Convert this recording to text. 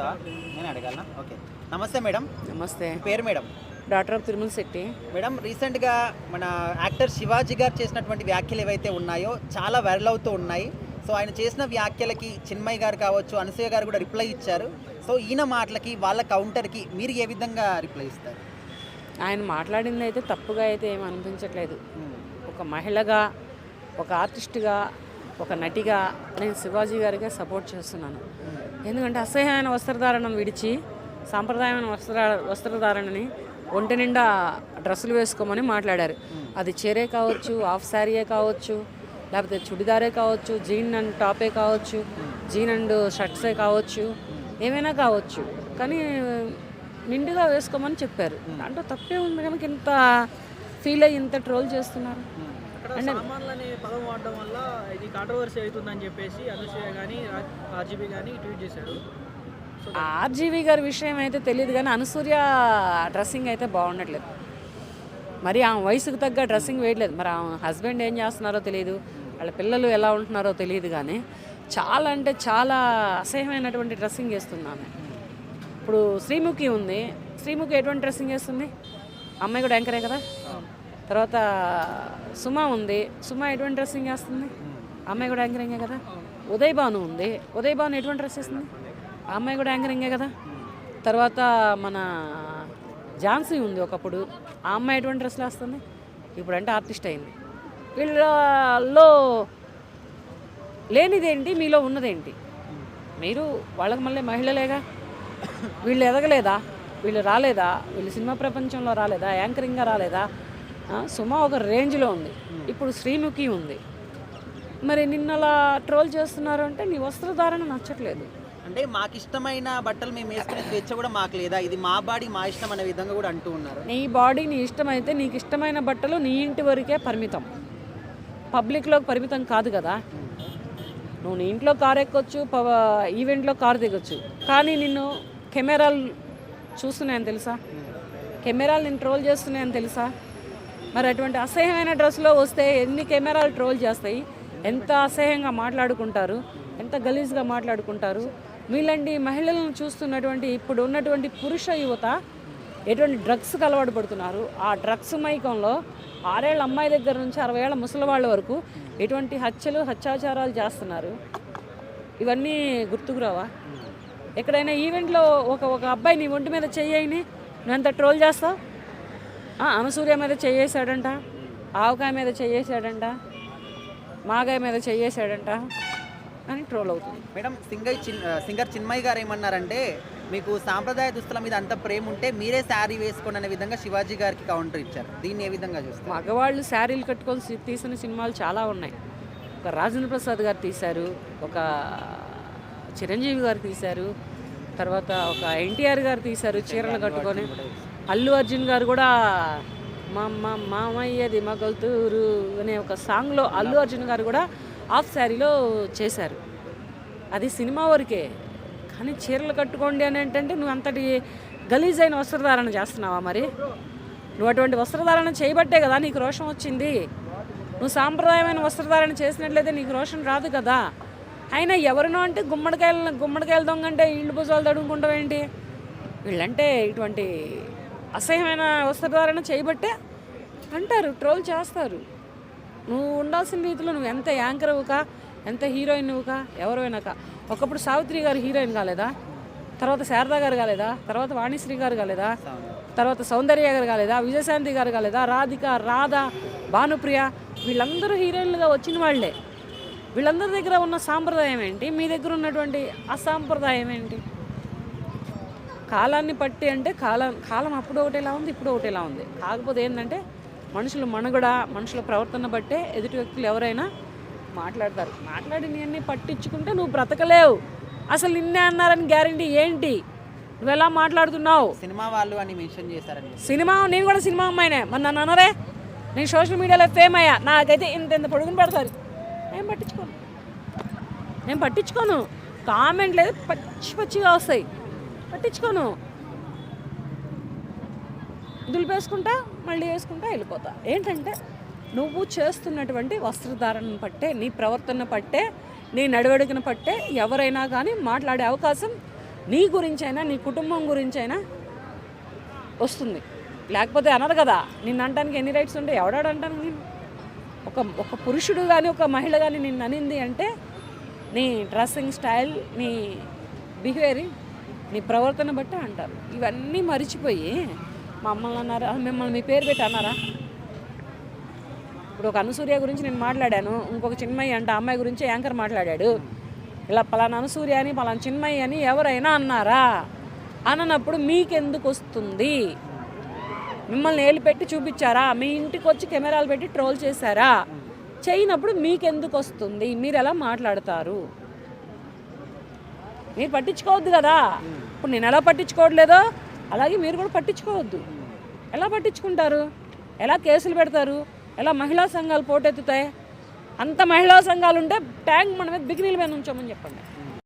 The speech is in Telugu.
చెప్తావా నేను అడగాలనా? ఓకే. నమస్తే మేడం. నమస్తే. పేరు madam? Doctor of Tirumala Shetty. Madam రీసెంట్గా మన యాక్టర్ శివాజీ గారు చేసినటువంటి వ్యాఖ్యలు ఏవైతే ఉన్నాయో చాలా వైరల్ అవుతూ ఉన్నాయి. సో ఆయన చేసిన వ్యాఖ్యలకి చిన్మయ్ గారు కావచ్చు అనసూయ గారు కూడా రిప్లై ఇచ్చారు. సో ఈయన మాటలకి వాళ్ళ కౌంటర్కి మీరు ఏ విధంగా రిప్లై ఇస్తారు? ఆయన మాట్లాడింది అయితే తప్పుగా అయితే ఏమి అనిపించట్లేదు. ఒక మహిళగా ఒక ఆర్టిస్ట్గా ఒక నటిగా నేను శివాజీ గారిగా సపోర్ట్ చేస్తున్నాను. ఎందుకంటే అసహ్యమైన వస్త్రధారణను విడిచి సాంప్రదాయమైన వస్త్ర వస్త్రధారణని ఒంటి నిండా డ్రెస్సులు వేసుకోమని మాట్లాడారు. అది చీరే కావచ్చు హాఫ్ శారీయే కావచ్చు లేకపోతే చుడిదారే కావచ్చు జీన్ అండ్ టాపే కావచ్చు జీన్ అండ్ షర్ట్సే కావచ్చు ఏమైనా కావచ్చు. కానీ నిండుగా వేసుకోమని చెప్పారు. దాంట్లో తప్పే ఉంది కనుక ఇంత ఫీల్ అయ్యి ఇంత ట్రోల్ చేస్తున్నారు? సామాన్లు అనే పదం వాడడం వల్ల ఇది కాంట్రవర్సీ అవుతుందని చెప్పేసి అనసూయ కానీ ఆర్జీబీ కానీ ట్వీట్ చేశారు. ఆర్జీవి గారి విషయం అయితే తెలియదు కానీ అనసూర్య డ్రెస్సింగ్ అయితే బాగుండట్లేదు. మరి ఆమె వయసుకు తగ్గ డ్రెస్సింగ్ వేయట్లేదు. మరి ఆమె హస్బెండ్ ఏం చేస్తున్నారో తెలియదు వాళ్ళ పిల్లలు ఎలా ఉంటున్నారో తెలియదు కానీ చాలా అంటే చాలా అసహ్యమైనటువంటి డ్రెస్సింగ్ వేస్తుంది ఆమె. ఇప్పుడు శ్రీముఖి ఉంది. శ్రీముఖి ఎటువంటి డ్రెస్సింగ్ వేస్తుంది? అమ్మాయి కూడా యాంకరే కదా? తర్వాత సుమ ఉంది. సుమ ఎటువంటి డ్రెస్సింగ్ వేస్తుంది అమ్మాయి కూడా యాంకరింగే కదా? ఉదయ్ భాను ఉంది. ఉదయ్ భాను ఎటువంటి డ్రెస్ వేస్తుంది? ఆ అమ్మాయి కూడా యాంకరింగే కదా? తర్వాత మన ఝాన్సీ ఉంది ఒకప్పుడు. ఆ అమ్మాయి ఎటువంటి డ్రెస్లు వేస్తుంది? ఇప్పుడు అంటే ఆర్టిస్ట్ అయింది. వీళ్ళలో లేనిదేంటి మీలో ఉన్నదేంటి? మీరు వాళ్ళకి మళ్ళీ మహిళలేగా? వీళ్ళు ఎదగలేదా? వీళ్ళు రాలేదా? వీళ్ళు సినిమా ప్రపంచంలో రాలేదా? యాంకరింగ్గా రాలేదా? సుమ ఒక రేంజ్లో ఉంది. ఇప్పుడు శ్రీముఖి ఉంది. మరి నిన్నలా ట్రోల్ చేస్తున్నారు అంటే నీ వస్త్రధారణ నచ్చట్లేదు. అంటే మాకు ఇష్టమైన బట్టలు మేము వేసుకునే స్వేచ్ఛ కూడా మాకు లేదా? ఇది మా బాడీ మా ఇష్టం అనే విధంగా కూడా అంటూ ఉన్నారు. నీ బాడీ నీ ఇష్టమైతే నీకు ఇష్టమైన బట్టలు నీ ఇంటి వరకే పరిమితం. పబ్లిక్లోకి పరిమితం కాదు కదా. నువ్వు నీ ఇంట్లో కారు ఎక్కొచ్చు పవ ఈవెంట్లో కారు దిగొచ్చు. కానీ నిన్ను కెమెరాలు చూస్తున్నాయని తెలుసా? కెమెరాలు నేను ట్రోల్ చేస్తున్నాయని తెలుసా? మరి అటువంటి అసహ్యమైన డ్రెస్లో వస్తే ఎన్ని కెమెరాలు ట్రోల్ చేస్తాయి? ఎంత అసహ్యంగా మాట్లాడుకుంటారు? ఎంత గలీజ్గా మాట్లాడుకుంటారు? మీలాంటి మహిళలను చూస్తున్నటువంటి ఇప్పుడు ఉన్నటువంటి పురుష యువత ఎటువంటి డ్రగ్స్కి అలవాటు పడుతున్నారు? ఆ డ్రగ్స్ మైకంలో ఆరేళ్ళ అమ్మాయి దగ్గర నుంచి అరవై ఏళ్ళ ముసలి వాళ్ళ వరకు ఎటువంటి హత్యలు హత్యాచారాలు చేస్తున్నారు? ఇవన్నీ గుర్తుకురావా ఎక్కడైనా ఈవెంట్లో ఒక ఒక అబ్బాయి నీ ఒంటి మీద చెయ్యని నువ్వెంత ట్రోల్ చేస్తావు? ఆ, అనసూయ మీద చెయ్యేశాడంట ఆవకాయ మీద చెయ్యేశాడంట మాగాయ మీద చెయ్యేశాడంట అని ట్రోల్ అవుతుంది. మేడం సింగర్ చిన్ సింగర్ చిన్మయ్ గారు ఏమన్నారంటే మీకు సాంప్రదాయ దుస్తుల మీద అంత ప్రేమ ఉంటే మీరే శారీ వేసుకోండి అనే విధంగా శివాజీ గారికి కౌంటర్ ఇచ్చారు. దీన్ని ఏ విధంగా చూస్తారు? మగవాళ్ళు శారీలు కట్టుకొని తీసిన సినిమాలు చాలా ఉన్నాయి. ఒక రాజేంద్ర ప్రసాద్ గారు తీశారు ఒక చిరంజీవి గారు తీశారు తర్వాత ఒక ఎన్టీఆర్ గారు తీశారు చీరలు కట్టుకొని. అల్లు అర్జున్ గారు కూడా మా మా మామయ్యది మగల్తూరు అనే ఒక సాంగ్లో అల్లు అర్జున్ గారు కూడా హాఫ్ శారీలో చేశారు. అది సినిమా వరకే. కానీ చీరలు కట్టుకోండి అని ఏంటంటే నువ్వు అంతటి గలీజ్ అయిన వస్త్రధారణ చేస్తున్నావా మరి? నువ్వు అటువంటి వస్త్రధారణ చేయబట్టే కదా నీకు రోషం వచ్చింది. నువ్వు సాంప్రదాయమైన వస్త్రధారణ చేసినట్లయితే నీకు రోషం రాదు కదా. అయినా ఎవరినో అంటే గుమ్మడికాయలు గుమ్మడికాయలు దొంగ అంటే ఇళ్ళు భుజాలు తడుముకుంటావు ఏంటి వీళ్ళంటే ఇటువంటి అసహ్యమైన వస్త్రధారణ చేయబట్టే అంటారు ట్రోల్ చేస్తారు. నువ్వు ఉండాల్సిన రీతిలో నువ్వు ఎంత యాంకర్ ఎంత హీరోయిన్ నువ్వుకా ఎవరైనాక ఒకప్పుడు సావిత్రి గారు హీరోయిన్ కాలేదా? తర్వాత శారదా గారు కాలేదా? తర్వాత వాణిశ్రీ గారు కాలేదా? తర్వాత సౌందర్య గారు కాలేదా? విజయశాంతి గారు కాలేదా? రాధిక రాధ భానుప్రియ వీళ్ళందరూ హీరోయిన్లుగా వచ్చిన వాళ్ళే. వీళ్ళందరి దగ్గర ఉన్న సాంప్రదాయం ఏంటి? మీ దగ్గర ఉన్నటువంటి అసాంప్రదాయం ఏంటి? కాలాన్ని పట్టి అంటే కాలం కాలం అప్పుడు ఒకటేలా ఉంది ఇప్పుడు ఒకటేలా ఉంది. కాకపోతే ఏంటంటే మనుషులు మనుగడ మనుషుల ప్రవర్తన బట్టే ఎదుటి వ్యక్తులు ఎవరైనా మాట్లాడతారు. మాట్లాడినవన్నీ పట్టించుకుంటే నువ్వు బ్రతకలేవు. అసలు నిన్నే అన్నారని గ్యారంటీ ఏంటి? నువ్వు ఎలా మాట్లాడుతున్నావు? సినిమా వాళ్ళు అని మెన్షన్ చేశారని సినిమా నేను కూడా సినిమా అమ్మాయినే. మరి నన్ను అనరే? నేను సోషల్ మీడియాలో ఫేమ్ అయ్యా. నాకైతే ఇంత ఇంత పొడుగుని పెడతారు. నేను పట్టించుకోను. నేను పట్టించుకోను. కామెంట్ లేదు పచ్చి పచ్చిగా వస్తాయి. పట్టించుకోను. దులిపేసుకుంటా మళ్ళీ వేసుకుంటా వెళ్ళిపోతా. ఏంటంటే నువ్వు చేస్తున్నటువంటి వస్త్రధారణను పట్టే నీ ప్రవర్తన పట్టే నీ నడవడికను పట్టే ఎవరైనా కానీ మాట్లాడే అవకాశం నీ గురించైనా నీ కుటుంబం గురించైనా వస్తుంది. లేకపోతే అనరు కదా నిన్ను అనడానికి ఎన్ని రైట్స్ ఉంటాయి ఎవడాడు అంటాను నేను? ఒక ఒక పురుషుడు కానీ ఒక మహిళ కానీ నిన్ను అనింది అంటే నీ డ్రెస్సింగ్ స్టైల్ నీ బిహేవియర్ నీ ప్రవర్తన బట్టి అంటారు. ఇవన్నీ మర్చిపోయి మమ్మల్ని అన్నారా? మిమ్మల్ని మీ పేరు పెట్టి అన్నారా? ఇప్పుడు ఒక అనుసూర్య గురించి నేను మాట్లాడాను. ఇంకొక చిన్మయ్య అంటే అమ్మాయి గురించి యాంకర్ మాట్లాడాడు. ఇలా పలానా అనుసూర్య అని పలానా చిన్మయ్య అని ఎవరైనా అన్నారా? అననప్పుడు మీకెందుకు వస్తుంది? మిమ్మల్ని ఏళ్ళు పెట్టి చూపించారా? మీ ఇంటికి వచ్చి కెమెరాలు పెట్టి ట్రోల్ చేశారా? చేయనప్పుడు మీకెందుకు వస్తుంది? మీరు ఎలా మాట్లాడతారు? మీరు పట్టించుకోవద్దు కదా. ఇప్పుడు నేను ఎలా పట్టించుకోవట్లేదో అలాగే మీరు కూడా పట్టించుకోవద్దు. ఎలా పట్టించుకుంటారు? ఎలా కేసులు పెడతారు? ఎలా మహిళా సంఘాలు పోటెత్తుతాయి? అంత మహిళా సంఘాలు ఉంటే ట్యాంక్ మన మీద బిగినీల మీద ఉంచామని చెప్పండి.